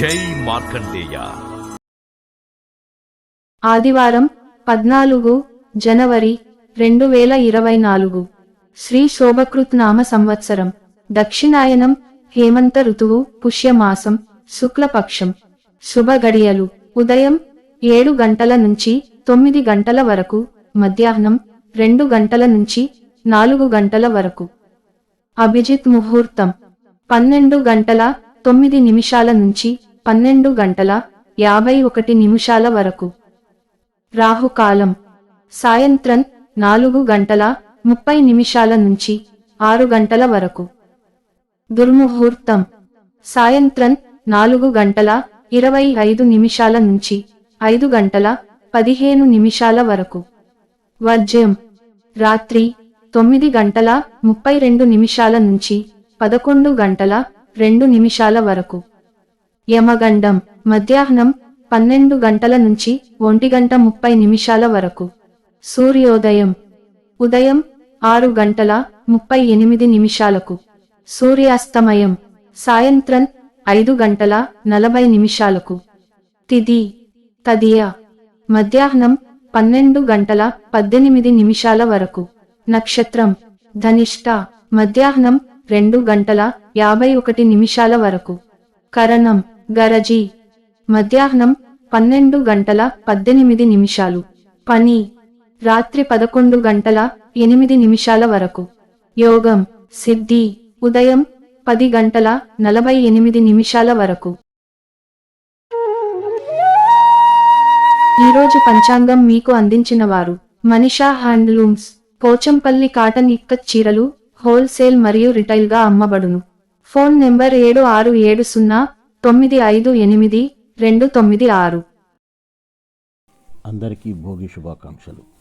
జై మార్కండేయ. ఆదివారం పద్నాలుగు జనవరి రెండు వేల ఇరవై నాలుగు. శ్రీ శోభకృత్ నామ సంవత్సరం. దక్షిణాయనం హేమంత ఋతువు పుష్యమాసం శుక్లపక్షం. శుభ గడియలు. ఉదయం ఏడు గంటల నుంచి తొమ్మిది గంటల వరకు. మధ్యాహ్నం రెండు గంటల నుంచి నాలుగు గంటల వరకు. అభిజిత్ ముహూర్తం. పన్నెండు గంటల తొమ్మిది నిమిషాల నుంచి పన్నెండు గంటల యాభై ఒకటి నిమిషాల వరకు. రాహుకాలం. సాయంత్రం నాలుగు గంటల ముప్పై నిమిషాల నుంచి ఆరు గంటల వరకు. దుర్ముహూర్తం. సాయంత్రం నాలుగు గంటల ఇరవై ఐదు నిమిషాల నుంచి ఐదు గంటల పదిహేను నిమిషాల వరకు. వర్జ్యం. రాత్రి తొమ్మిది గంటల ముప్పై రెండు నిమిషాల నుంచి పదకొండు గంటల రెండు నిమిషాల వరకు. యమగండం మధ్యాహ్నం పన్నెండు గంటల నుంచి ఒంటి గంట ముప్పై నిమిషాల వరకు. సూర్యోదయం ఉదయం ఆరు గంటల ముప్పై ఎనిమిది నిమిషాలకు. సూర్యాస్తమయం సాయంత్రం ఐదు గంటల నలభై నిమిషాలకు. తిది తదియ మధ్యాహ్నం పన్నెండు గంటల పద్దెనిమిది నిమిషాల వరకు. నక్షత్రం ధనిష్ట మధ్యాహ్నం రెండు గంటల యాభై ఒకటి నిమిషాల వరకు. కరణం గరజీ. మధ్యాహ్నం పన్నెండు గంటల పద్దెనిమిది నిమిషాలు. పని. రాత్రి పదకొండు గంటల ఎనిమిది నిమిషాల వరకు. యోగం. సిద్ధి. ఉదయం పది గంటల నలభై ఎనిమిది నిమిషాల వరకు. ఈరోజు పంచాంగం మీకు అందించిన వారు మనిషా హ్యాండ్లూమ్స్. పోచంపల్లి కాటన్ ఇక్కత్ చీరలు హోల్సేల్ మరియు రిటైల్గా అమ్మబడును. ఫోన్ నెంబర్ ఏడు ఆరు ఏడు సున్నా తొమ్మిది ఐదు ఎనిమిది రెండు తొమ్మిది ఆరు. అందరికీ భోగి శుభాకాంక్షలు.